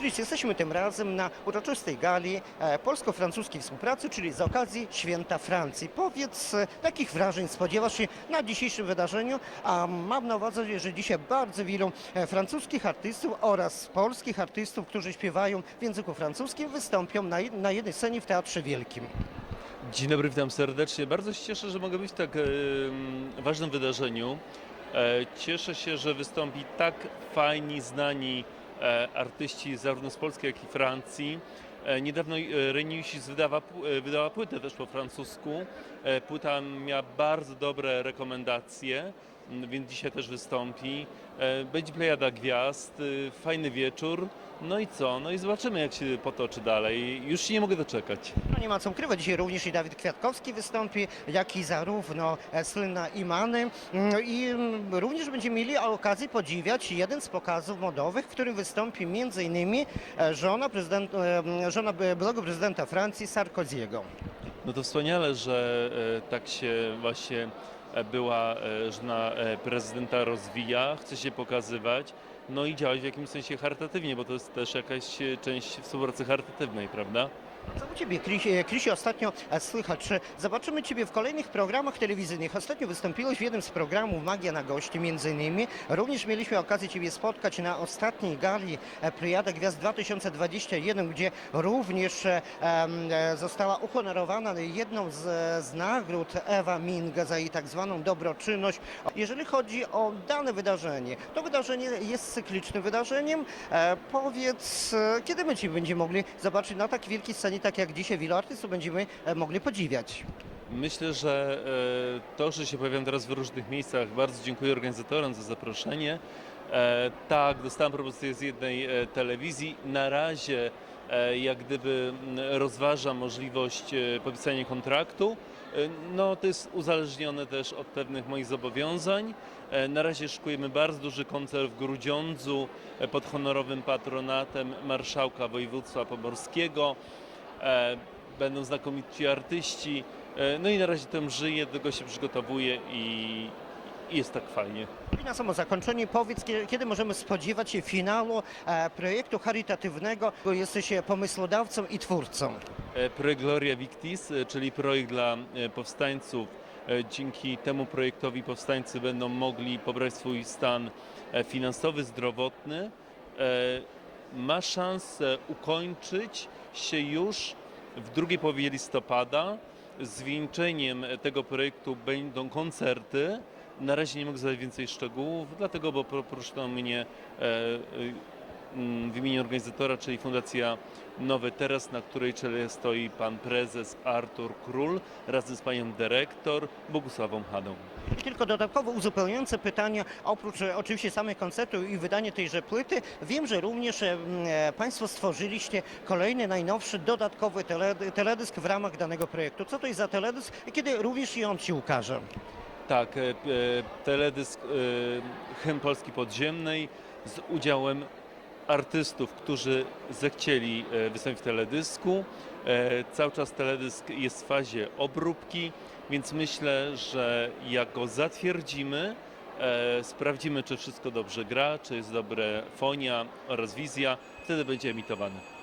Chris, jesteśmy tym razem na uroczystej gali e, polsko-francuskiej współpracy, czyli z okazji Święta Francji. Powiedz, e, jakich wrażeń spodziewasz się na dzisiejszym wydarzeniu? A mam na uwadze, że dzisiaj bardzo wielu e, francuskich artystów oraz polskich artystów, którzy śpiewają w języku francuskim, wystąpią na, jed- na jednej scenie w Teatrze Wielkim. Dzień dobry, witam serdecznie. Bardzo się cieszę, że mogę być w tak ważnym wydarzeniu. Cieszę się, że wystąpi tak fajni, znani artyści zarówno z Polski, jak i Francji. E, niedawno e, Reniusis wydała, e, wydała płytę też po francusku. E, płyta miała bardzo dobre rekomendacje, więc dzisiaj też wystąpi. E, będzie plejada gwiazd, e, fajny wieczór. No i co? No i zobaczymy, jak się potoczy dalej. Już się nie mogę doczekać. No nie ma co ukrywać, dzisiaj również i Dawid Kwiatkowski wystąpi, jak i zarówno e, słynna Imany. Mm, I mm, również będziemy mieli okazję podziwiać jeden z pokazów modowych, w którym wystąpi m.in. e, żona, prezydent, żona by- byłego prezydenta Francji Sarkoziego. No to wspaniale, że tak się właśnie była e, żona e, prezydenta rozwija, chce się pokazywać, no i działać w jakimś sensie charytatywnie, bo to jest też jakaś e, część współpracy charytatywnej, prawda? Co u Ciebie, Krysie ostatnio e, słychać, czy zobaczymy Ciebie w kolejnych programach telewizyjnych. Ostatnio wystąpiłeś w jednym z programów Magia na gości między innymi. Również mieliśmy okazję Ciebie spotkać na ostatniej gali e, Plejada Gwiazd 2021, gdzie również została uhonorowana jedną z, z nagród Ewa Minga za jej tak zwaną dobroczynność. Jeżeli chodzi o dane wydarzenie, to wydarzenie jest cyklicznym wydarzeniem. E, powiedz, e, kiedy my Cię będziemy mogli zobaczyć na tak wielkiej scenie, tak jak dzisiaj wielu artystów będziemy e, mogli podziwiać? Myślę, że to, że się pojawiam teraz w różnych miejscach, bardzo dziękuję organizatorom za zaproszenie. Tak, dostałem propozycję z jednej telewizji. Na razie jak gdyby m, rozważam możliwość e, podpisania kontraktu. E, No to jest uzależnione też od pewnych moich zobowiązań. E, Na razie szykujemy bardzo duży koncert w Grudziądzu e, pod honorowym patronatem marszałka województwa pomorskiego. E, Będą znakomici artyści. E, No i na razie tym żyję, do tego się przygotowuję i, i jest tak fajnie. I na samo zakończenie powiedz, kiedy, kiedy możemy spodziewać się finału e, projektu charytatywnego, bo jesteś e, pomysłodawcą i twórcą. E, Projekt Gloria Victis, e, czyli projekt dla e, powstańców. E, Dzięki temu projektowi powstańcy będą mogli pobrać swój stan e, finansowy, zdrowotny. E, Ma szansę ukończyć się już w drugiej połowie listopada. Zwieńczeniem tego projektu będą koncerty. Na razie nie mogę zadać więcej szczegółów, dlatego, bo poproszono mnie e, e, mm, w imieniu organizatora, czyli Fundacja Nowy Teraz, na której czele stoi pan prezes Artur Król razem z panią dyrektor Bogusławą Hadą. Tylko dodatkowo uzupełniające pytania, oprócz e, oczywiście samych koncertów i wydania tejże płyty, wiem, że również Państwo stworzyliście kolejny, najnowszy, dodatkowy tele, teledysk w ramach danego projektu. Co to jest za teledysk i kiedy również i on się ukaże? Tak, e, e, teledysk e, Hymn Polski Podziemnej z udziałem artystów, którzy zechcieli e, wystąpić w teledysku. Cały czas teledysk jest w fazie obróbki, więc myślę, że jak go zatwierdzimy, sprawdzimy, czy wszystko dobrze gra, czy jest dobre fonia oraz wizja, wtedy będzie emitowany.